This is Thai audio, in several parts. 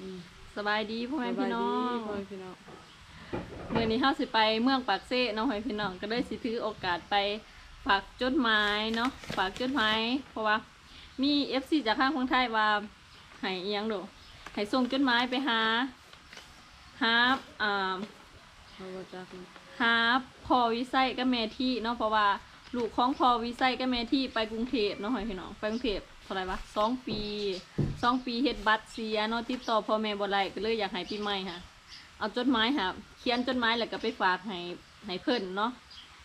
อืมสบายดีพ่อแม่พี่น้องสบายดีพ่อแม่พี่น้องเมื่อนี้เฮาสิไปเมืองปากเซ่เนาะพ่อแม่พี่น้องก็เลยสิถือโอกาสไปฝากจดหมายเนาะฝากจดหมายเพราะว่ามี FC จากข้างคนไทยว่าให้อีหยังโดให้ส่งจดหมายไปหาหาอ่าเขาก็จักหาพอวิไสกับแม่ที่เนาะเพราะว่าลูกของพอวิไสกับแม่ที่ไปกรุงเทพเนาะพ่อแม่พี่น้องไปกรุงเทพ เท่าไหร่วะสองปีสองปีเฮ็ดบัตรเสียเนาะติดต่อพ่อแม่บ่ได้ก็เลยอยากให้ปีใหม่ค่ะ เอาจดหมายค่ะ เขียนจดหมายแล้วก็ไปฝากให้ให้เพิ่นเนาะ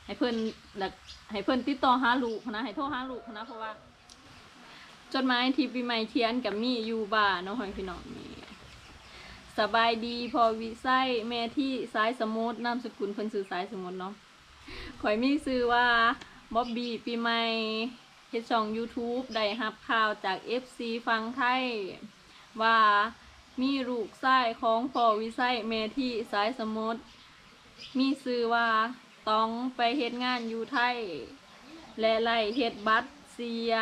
ให้เพิ่นแล้วให้เพิ่นติดต่อหาลูกนะให้โทรหาลูกนะเพราะว่า จดหมายที่ปีใหม่เขียนกับมีอยู่บ้านเนาะพ่อแม่พี่น้องนี่สบายดีพอวิไสแม่ที่สายสมุทรนามสกุลเพิ่นซื้อสายสมุทรเนาะข่อยมีซื้อว่าบ๊อบบี้ปีใหม่ เฮ็ดช่อง YouTube ได้รับข่าวจาก FC ฟังไทย ว่ามีลูกชายของพ่อวิไสแม่ที่สายสมุทรมีซื้อว่าต้องไปเฮ็ดงานอยู่ไทย และไล่เฮ็ดบัตรเสีย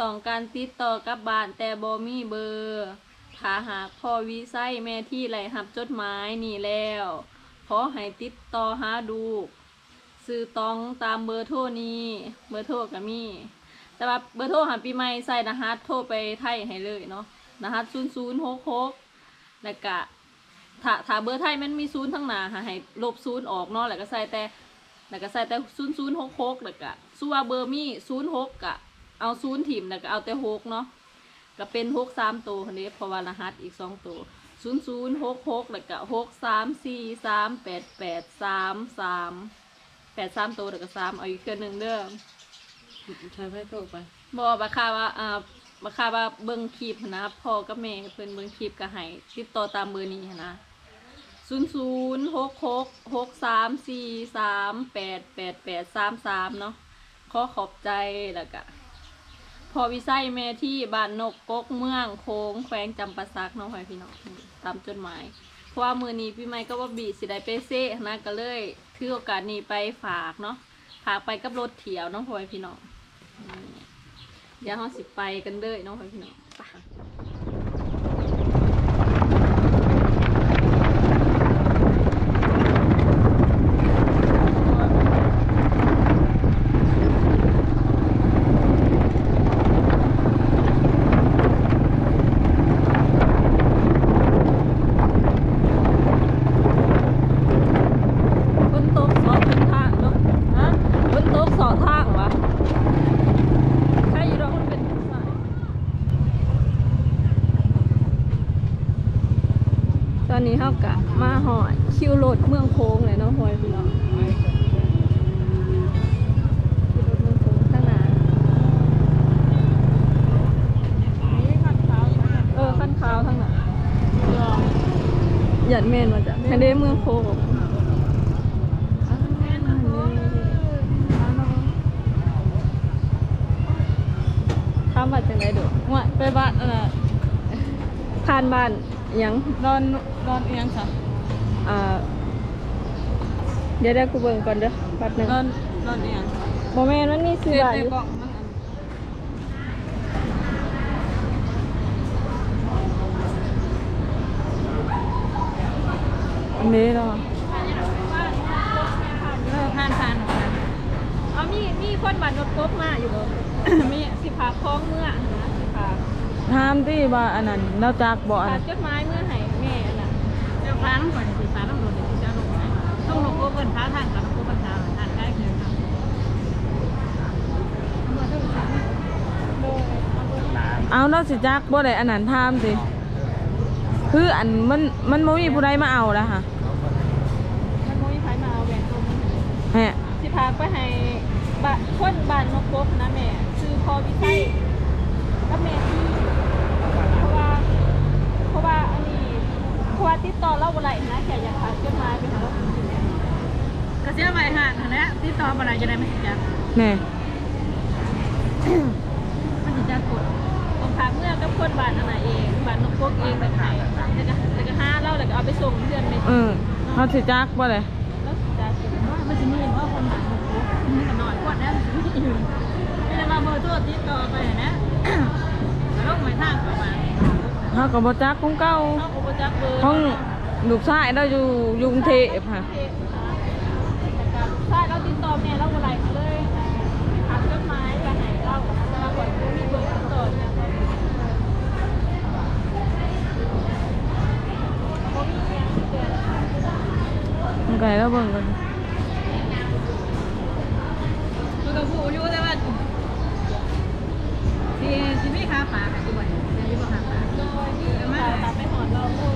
ต้องการติดต่อกับบ้านแต่บ่มีเบอร์ถ้าหากพ่อวิไสแม่ที่ไล่รับจดหมายนี่แล้วขอให้ติดต่อหาดูซื้อต้องตามเบอร์โทรนี้ เบอร์โทรก็มี แต่ว่าเบอร์โทรหาปีใหม่ใส่รหัสโทรไปไทยให้เลยเนาะรหัสศูนย์ศูนย์หกหกแล้วก็ถ้าถ้าเบอร์ไทยมันมีศูนย์ทั้งหนาค่ะให้ลบศูนย์ออกเนาะแล้วก็ใส่แต่แล้วก็ใส่แต่ศูนย์ศูนย์หกหกแล้วก็ส่วนเบอร์มีศูนย์หกกะเอาศูนย์ถิ่มแล้วก็เอาแต่หกเนาะก็เป็นหกสามตัวคนนี้เพราะว่ารหัสอีกสองตัวศูนย์ศูนย์หกหกแล้วก็หกสามสี่สามแปดแปดสามสามแปดสามตัวแล้วก็สามเอาอีกเครื่องหนึ่งเด้อ ใช้ไฟโตกไปบอกบักคาว่าอ่าบักคาว่าเบิ่งคลิปหั้นนะพ่อกับแม่เพิ่นเบิ่งคลิปก็ให้ติดต่อตามเบอร์นี้หั้นนะศูนย์ศูนย์หกหกหกสามสี่สามแปดแปดแปดสามสามเนาะขอขอบใจแล้วก็พอวิไสแม่ที่บ้านนกกกเมืองโค้งแขวงจำปาสักเน้องพ่อพี่น้องตามจดหมาย เพราะว่ามือนี้พี่ไม้ก็ว่าบีสิได้ไปเซ่นะก็เลยถือโอกาสนี้ไปฝากเนาะฝากไปกับรถเถียวเน้องพ่อพี่น้อง เดี๋ยวเราสิไปกันเลยเน้องพี่น้องไปฝนตกสองทางเนาะฮะฝนตกสองทางวะ ถ้าอยู่รอมันเป็นสายต อนนี้เขากะมาหอดคิวรดเมืองโค้งเลยเนาะพอยพี่น้องคิวรดเมืองโค้งข้งหน้าเออขั้นขาวข้งน้าหยัดเมนมาจากทะเลเมืองโค้งข้ามบ้านจังไดเด้อว่าไปบ้านอะไรผ่านบ้าน อิหยังนอนนอนเอียงค่ะอ่าเดี๋ยวได้กูเบิ่งก่อนเด้อแป๊บหนึงนอนนอนเอียงบ่แม่นมันมีซื้อเสียบ้านในอยู่กล่องมันอันนี้เหรอเออผ่านผ่านออกมาเอามีมีคนบ้านรถกบมาอยู่บ่ มีสิพาคล้องเมื่อนะสิพา ถามที่ว่าอันนั้นเราจักบ่อันพานั้นจดหมายเมื่อให้แม่น่ะเจ้าพระต้องก่อนสิฟ้าต้องโดนสิเจ้าลงไหมต้องลงโกเปินพระทางกับโก้เปินทางทางใกล้เคียงกันเอาเราสิจักบ่ได้อันนั้นถามสิคืออันมันมันบ่มีผู้ใดมาเอาแล้วค่ะมันบ่มีไผมาเอาแหวนตัวนี้แฮะสิพาไปให้บ้านคนบ้านนกกบนะแม่ ชื่อพอวิไสกับแม่ที่เพราะว่า เพราะว่าอันนี้เพราะว่าติดต่อเราบ่ไหลนะแค่อยากพาจดหมายไปหาเรา กระเสียใบห่านนะติดต่ออะไรจะได้ไม่สิจัก แน่ไม่สิจักกดผมพาเมื่อกับคนบ้านอันไหนเองบ้านนกกบเองแบบไหนแล้วก็แล้วก็หาเราแล้วก็เอาไปส่งเพื่อนในเออเขาสิจักบ่ได้แล้วจะสิว่ามันจะมีว่าคนหาโก้นี่ก็น้อยกว่านั้นไม่ได้มาเบอร์ตัวติดต่อไปนะแล้วลงไปทางประมาณเฮาก็บ่จักของเก่าเขาก็บ่จักเบอร์ของลูกชายเราอยู่อยู่กรุงเทพค่ะเพจค่ะใช่เราติดต่อแม่เราบ่ไหลมาเลยถามจดหมายว่าให้เราเราก่อนบ่มีเบอร์ติดต่อเนี่ยบ่มีหยังเกิด มัน ไกลแล้วเบิ่งกันมันก็ผู้อยู่แต่ว่าที่ที่ไม่ค้าปลาค่ะที่บ่เนี่ยที่บ่ค้าปลาโดยที่เราตามไปหอนเราโอ้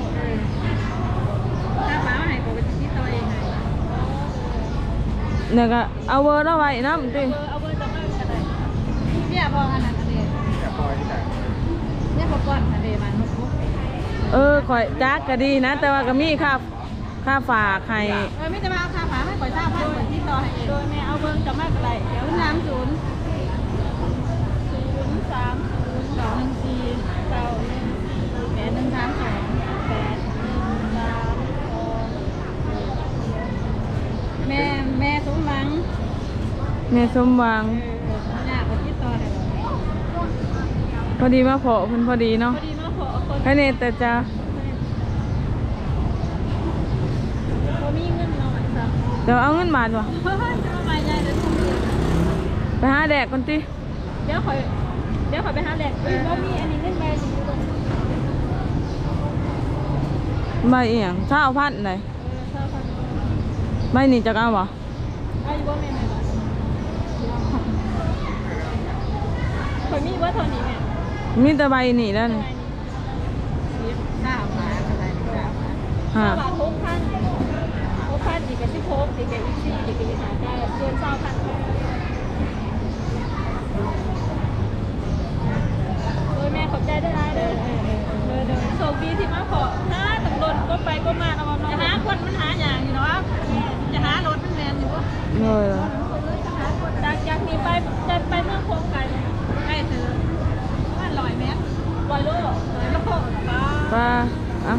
ค้าปลาว่าไหนก็ไปที่ตัวเองเลยเนี่ยก็เอาเบอร์เราไว้นำติเบอร์เอาเบอร์จะมากันได้เนี่ยพอขนาดนั้นเลยเนี่ยพอก่อนทะเลมันมุกเออข่อยจักก็ดีนะ แต่ว่าก็มีค่า ค่าฝากให้เออไม่จะมาเอาค้าปลาไม่ก่อยทราบพันก่อยที่ต่อให้เองโดยแม่เอาเบอร์จะมากันได้เดี๋ยวนย์สามศูนย์ศูนย์สามศูนย์สองหนึ่งสี่เก้าหนึ่งแปดหนึ่งสามสองแปดหนึ่งสามสองแม่แม่สมหวังแม่สมหวังเออเนี่ยก่อยที่ต่อให้เราพอดีมาพอเพิ่นพอดีเนาะพอดีมาขอคนแค่นี้แต่จะ เขามีเงินหน่อยครับ เดี๋ยวเอาเงินบาทว่ะเฮ้ยจะมาใหม่ใหญ่เลยทุกเดือนไปหาแดกก่อนติเดี๋ยวคอยเดี๋ยวคอยไปหาแหลกเออมีอันนี้เงินใบหนึ่งอยู่ตรงใบอีหยังเช้าพันไหนเออเท่าพันใบนี้จักเอาบ่อายุว่าแม่แม่บ้านคอยมีว่าเท่านี้แม่มีแต่ใบนี้แล้วนี่ทราบมาอะไรทราบมาฮะบาทหกพันหก พันอีกกับสิบหกอีกกับอีกสี่อีกกับอีกหาได้เดือนเศร้าพันโดยแม่ขอบใจได้ไรเด้อเด้อเด้อโชคดีที่มาขอถ้าตำรวจก็ไปก็มาเอามาจะหาคนมันหาอย่างอยู่เนาะจะหารถมันแมนอยู่เลยเหรอจากจากนี้ไปจะไปเมืองโคงไก่ใกล้ซื้อว่าลอยเมตรลอยโลลอยโลป้าป้า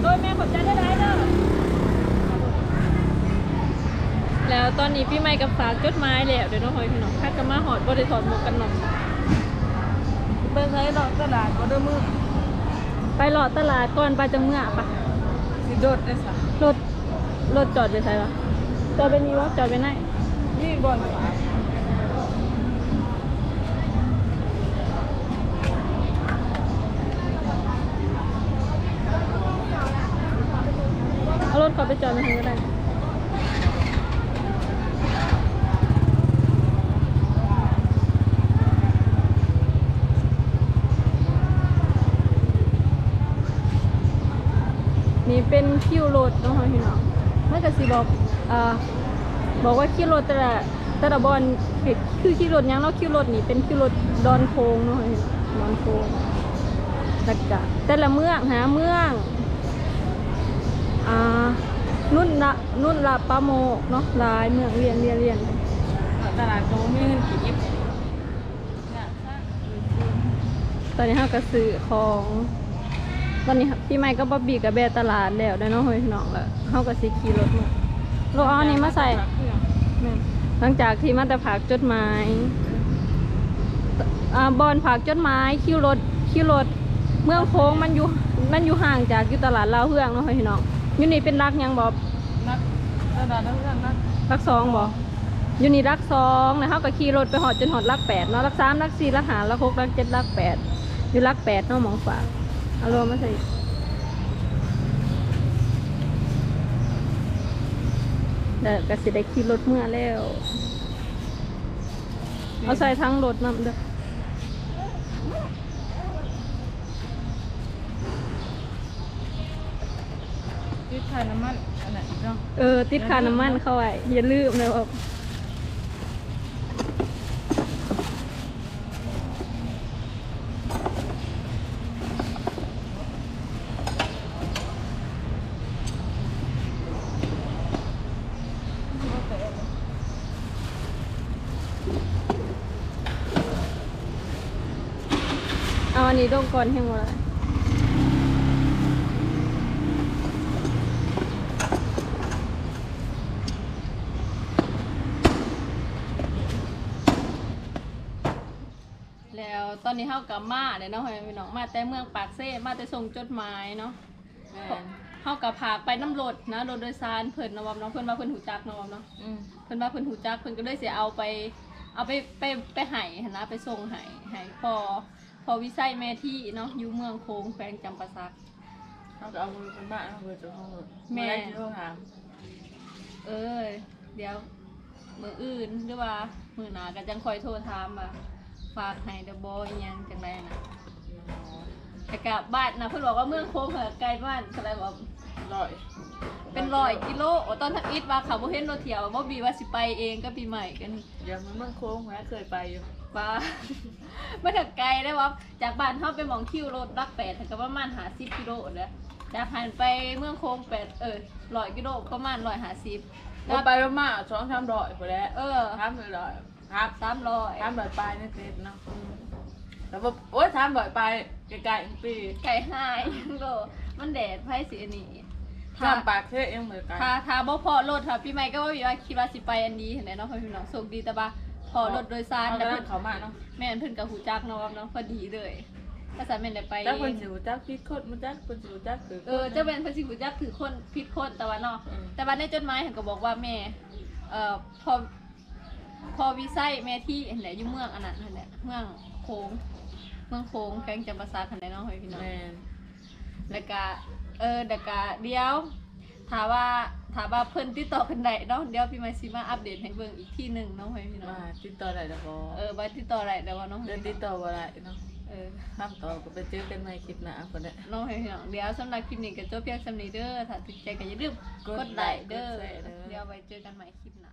โดยแม่ขอบใจได้ไรเด้อ แล้วตอนนี้พี่ไม่กับฝากจดหมายแล้วเดี๋ยวน้องหอยพี่น้องคัดกันมาหอดบริถอดหมวกกันหน่อยไปใช้ดอกกระดาษก็ได้มือไปหลอดตลาดก่อนไปจังเมื่อปะสิโดดได้ซะรถรถจอดไปใช่ปะจอดไปนี่วะจอดไปไหนนี่บ่อนฝากเอารถเขาไปจอดไปทางก็ได้นี่เป็นคิว รถน้องพี่น้องมันก็สิบอกอ่าบอกว่าคิวรถแต่ละแต่ละบอลคือคิวรถยังเนาะคิวรถนี่เป็นคิวรถดอนโค้งนาะพี่น้องดอนโค้งแล้วก็แต่ละเมืองหาเมืองอ่านุ่นละนุ่นละปะโมกเนาะลายเมืองเรียนเรียนเรียนตลาดโตมีเงินกี่ยิบตอนนี้เฮาก็ซื้อของ ตอนนี้พี่ไม้ก็บ๊อบบี้กับแบร์ตลาดแล้วได้อเนาะเฮ้ยน้องแล้วเฮาก็สิขี่รถมาเราเอาอันนี้มาใส่แม่นหลังจากที่มาแต่ผักจดหมายอ่าบอนผักจดหมายคิวรถคิวรถเมืองโค้งมันอยู่มันอยู่ห่างจากอยู่ตลาดลาวเฮืองเนาะเฮ้ยน้องอยู่นี่เป็นรักหยังบอบนักตลาดนั้นกันนักรักสองบออยู่นี่รักสองนะเขาก็ขี่รถไปหอดจนหอดรักแปดเนาะรักสามรักสี่รักหารักหกรักเจ็ดรักแปดอยู่รักแปดเนาะหมองฝาก เอารมณ์มาใส่เดี๋ยวก็สิได้ขี่รถเมื่อแล้ว เอาใส่ทั้งรถนำเด้อที่ทานน้ำมันอันไหนเนาะ เออ ติดค่าน้ำมันเข้าไว้อย่าลืมนะว่า เอาอันนี้ดงก่อนให้หมดเลยแล้วตตอนนี้เฮากลับมาเด้เนาะพี่น้องมาแต่เมืองปากเซ่มาแต่ส่งจดหมายเนาะแม่นเฮากับพากไปน้ำรถนะรถโดยสารเพิ่นเนาะว่าเนาะเพิ่นว่าเพิ่นหูจักเนาะว่าเนาะอืมเพิ่นว่าเพิ่นหูจักเพิ่นก็เลยสิเอาไป เอาไปไปไปให้หันนะไปส่งให้ให้พอ พอวิสัยแม่ที่เนาะอยู่เมืองโคงแขวงจำปาสัก เขาก็เอามือเป็นบ้านเอามือจะห้องแม่ ได้ที่โทรถามเอ้ยเดี๋ยวมื้ออื่นหรือว่ามื้อหน้าก็จังคอยโทรถามว่าฝากให้เดอบ่อีหยังจังไดน่ะแต่กะบ้านนะเพิ่นบอกว่าเมืองโคงเหอไกลบ้านเท่าไหร่บ่ร้อยเป็นร้อยกิโลโอ้ตอนทักอิดว่าเขาบ่เห็นรถเที่ยวบ่บีว่าสิไปเองก็ปีใหม่กัน เดี๋ยวมันมันโค้งแม่เคยไปอยู่ ป้าไม่ถึงไกลได้วะจากบ้านเฮาไปหมองคิวรถรักแปดถึงก็ประมาณหาสิบกิโลเด้อจากหันไปเมืองโค้งแปดเออร้อยกิโลประมาณร้อยหาสิบเราไปประมาณสองสามร้อยไปแล้วเออทำเลยร้อยครับสามร้อยทำร้อยปลายนี่เสร็จเนาะแล้วก็โอ๊ยทำร้อยปลายไกลๆอีกปีไก่หายยังโลมันแดดไพ่สีอันนี้ถ้าทำปากเท่เองเหมือนกัน ถ้าถ้าบ่พอรถค่ะพี่ใหม่ก็ว่าอยู่ว่าคิดว่าสิไปอันนี้เห็นไหมเนาะพี่น้องโชคดีแต่ว่า พอรถโดยสารเอาแต่แต่เพิ่นเขามาเนาะแม่นเพิ่นกับหูจักเนาะว่าเนาะพอดีเลยก็สามารถได้ไปถ้าคนสิวจักพิษโคตรมันจักคนสิวจักคือเออเจ้าเป็นพระสิหูจักถือคนผิดคนแต่ว่าเนาะอืมแต่ว่าในจดหมายเห็นก็บอกว่าแม่เอ่อพอพอวิไซแม่ที่เห็นแหละอยู่เมืองอันนั้นนั่นแหละเมืองโค้งเมืองโค้งแข้งจำปาสักคันใดเนาะพี่น้องแม่นแล้วก็เออเดี๋ยวก็เดี๋ยว ถามว่าถามว่าเพิ่นติดต่อเพิ่นได้เนาะเดี๋ยวพี่มาสิมาอัปเดตให้เบิ่งอีกที่หนึ่งเนาะพี่น้องมาติดต่อได้แล้วพอเออว่าติดต่อได้แล้วว่าเนาะเดินติดต่อบ่ได้เนาะเออทำต่อก็ไปเจอกันใหม่คลิปหน้าคนนี้น้องให้พี่น้องเดี๋ยวสำหรับคลิปนี้ก็จบเพียงสำนี้เด้อถ้าติดใจก็อย่าลืมกดไลค์เด้อกดแชร์เด้อเดี๋ยวไว้เจอกันใหม่คลิปหน้า